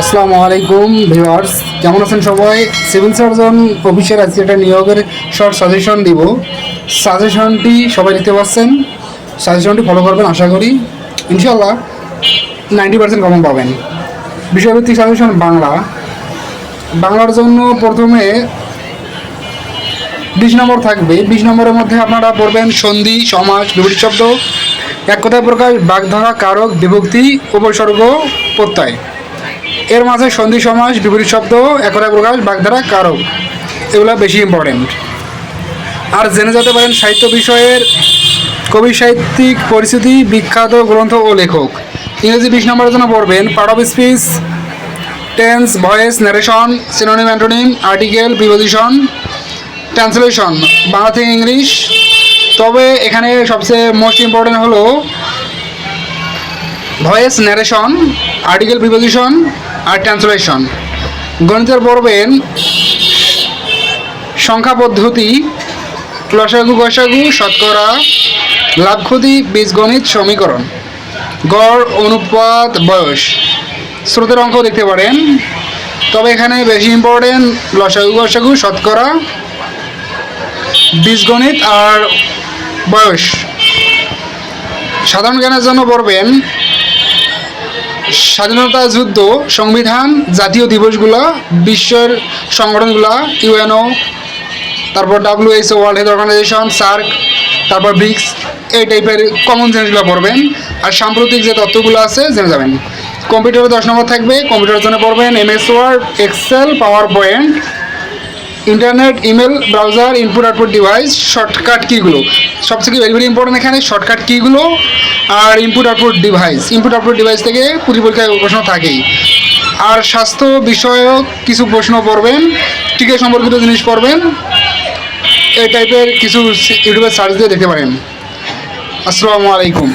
আসসালামু আলাইকুম ভিউয়ার্স। কেমন আছেন সবাই? সিভিল সার্জন অফিসের আজকে একটা নিয়োগের শর্ট সাজেশন দিব। সাজেশনটি সবাই নিতে পারছেন। সাজেশনটি ফলো করবেন, আশা করি। ইনশাল্লাহ নাইনটি পার্সেন্ট কমন পাবেন। বিষয়ভিত্তিক সাজেশন বাংলা। বাংলার জন্য প্রথমে বিশ নম্বর থাকবে। বিশ নম্বরের মধ্যে আপনারা পড়বেন সন্ধি সমাজ বিপরীত শব্দ। এক কথায় প্রকাশ, বাগধারা, কারক, বিভক্তি, উপসর্গ, প্রত্যয়। এর মাঝে সন্ধি সমাস, বিপরীত শব্দ এক কথায় প্রকাশ, বাগধারা কারক। এগুলো বেশি ইম্পর্টেন্ট আর জেনে যেতে পারেন সাহিত্য বিষয়ের কবি সাহিত্যিক পরিস্থিতি বিখ্যাত গ্রন্থ ও লেখক। ইংরেজি বিশ নম্বরের জন্য পড়বেন part of speech tense voice narration synonym antonym article preposition translation Bangla থেকে ইংলিশ। তবে এখানে সবচেয়ে মোস্ট ইম্পর্টেন্ট হলো ভয়েস ন্যারেশন আর্টিকেল প্রিপোজিশন আর ট্রান্সলেশন গণিতের পড়বেন সংখ্যা পদ্ধতি, লসাগু, গসাগু, শতকরা লাভ ক্ষতি বীজগণিত, সমীকরণ। গড়, অনুপাত, বয়স। স্রোতের অঙ্ক দেখতে পারেন। তবে এখানে বেশি ইম্পর্টেন্ট লসাগু, গসাগু, শতকরা, বীজগণিত আর বয়স। সাধারণ জ্ঞানের জন্য পড়বেন স্বাধীনতা যুদ্ধ সংবিধান, জাতীয় দিবসগুলো, বিশ্বের সংগঠনগুলো, ইউএনও, তারপর WHO world health organization SAARC তারপর ব্রিক্স, এই টাইপের কমন জিনিসগুলো পড়বেন। আর সাম্প্রতিক যে তথ্যগুলো আছে, জেনে যাবেন। কম্পিউটারে দশ নম্বর থাকবে কম্পিউটারের জন্য পড়বেন MS word excel power point internet, email, browser input output device shortcut কিগুলো সবথেকে ভেরি ভেরি ইম্পর্টেন্ট এখানে শর্টকাট কিগুলো আর input output device input output device থেকে পুরী পরীক্ষায় প্রশ্ন থাকেই। আর স্বাস্থ্য বিষয়ক কিছু প্রশ্ন পড়বেন টিকা সম্পর্কিত জিনিস পড়বেন, এই টাইপের কিছু ইউটিউবে সার্চ দিয়ে দেখতে পারেন। আসসালামু আলাইকুম।